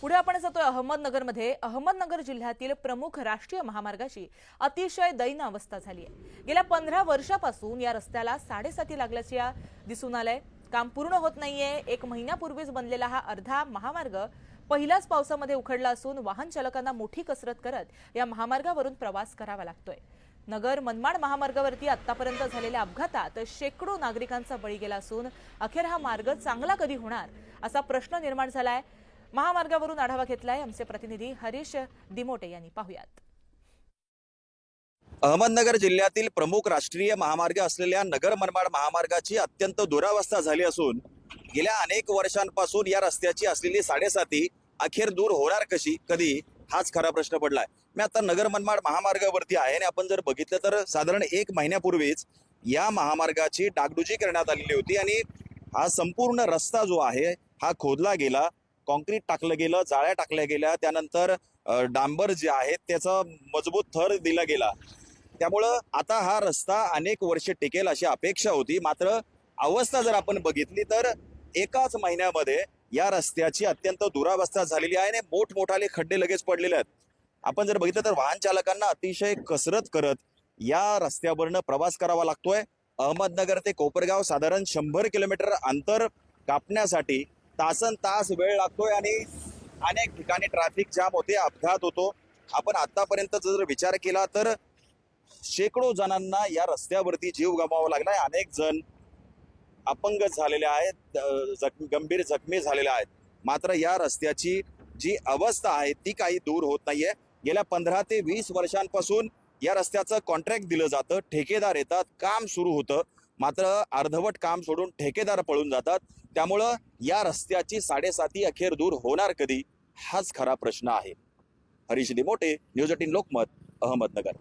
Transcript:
पुढे आपण जातोय अहमदनगरमध्ये. अहमदनगर जिल्ह्यातील प्रमुख राष्ट्रीय महामार्गाची अतिशय दैन अवस्था झाली आहे. गेल्या पंधरा वर्षापासून या रस्त्याला साडेसाती लागल्याचे या दिसून आलंय. काम पूर्ण होत नाहीये. एक महिन्यापूर्वीच बनलेला हा अर्धा महामार्ग पहिल्याच पावसामध्ये उखडला असून वाहन चालकांना मोठी कसरत करत या महामार्गावरून प्रवास करावा लागतोय. नगर मनमाड महामार्गावरती आतापर्यंत झालेल्या अपघातात शेकडो नागरिकांचा बळी गेला असून अखेर हा मार्ग चांगला कधी होणार असा प्रश्न निर्माण झालाय. महामार्गावरून आढावा घेतलाय आमचे प्रतिनिधी हरीश दिमोटे यांनी. पाहुयात. अहमदनगर जिल्ह्यातील प्रमुख राष्ट्रीय महामार्ग असलेल्या नगर मनमाड महामार्गाची अत्यंत दुरावस्था झाली असून गेल्या अनेक वर्षांपासून या रस्त्याची असलेली साडेसाती अखेर दूर होणार कशी कधी हाच खरा प्रश्न पडलाय. मी आता नगर मनमाड महामार्गावरती आहे आणि आपण जर बघितलं तर साधारण एक महिन्यापूर्वीच या महामार्गाची डागडुजी करण्यात आलेली होती आणि हा संपूर्ण रस्ता जो आहे हा खोदला गेला. कॉन्क्रीट टाकलं गेलं जाळ्या टाकल्या गेल्या त्यानंतर डांबर जे आहेत त्याचा मजबूत थर दिला गेला. त्यामुळं आता हा रस्ता अनेक वर्ष टिकेल अशी अपेक्षा होती. मात्र अवस्था जर आपण बघितली तर एकाच महिन्यामध्ये या रस्त्याची अत्यंत दुरावस्था झालेली आहे आणि मोठमोठाले खड्डे लगेच पडलेले आहेत. आपण जर बघितलं तर वाहन चालकांना अतिशय कसरत करत या रस्त्यावरनं प्रवास करावा लागतोय. अहमदनगर ते कोपरगाव साधारण शंभर किलोमीटर अंतर कापण्यासाठी तासन तास वेळ लागतोय आणि अनेक ठिकाणी ट्रॅफिक जाम होते अपघात होतो. आपण आतापर्यंत जर विचार केला तर शेकडो जणांना या रस्त्यावरती जीव गमावा लागलाय. अनेक जण अपंग झालेले आहेत जखमी गंभीर जखमी झालेले आहेत. मात्र या रस्त्याची जी अवस्था आहे ती काही दूर होत नाहीये. गेल्या पंधरा ते वीस वर्षांपासून या रस्त्याचं कॉन्ट्रॅक्ट दिलं जातं ठेकेदार येतात काम सुरू होतं. मात्र अर्धवट काम सोडून ठेकेदार पळून जातात. त्यामुळं या रस्त्याची साडेसाती अखेर दूर होणार कधी हाच खरा प्रश्न आहे. Harish Dimote news eighteen Lokmat Ahmednagar.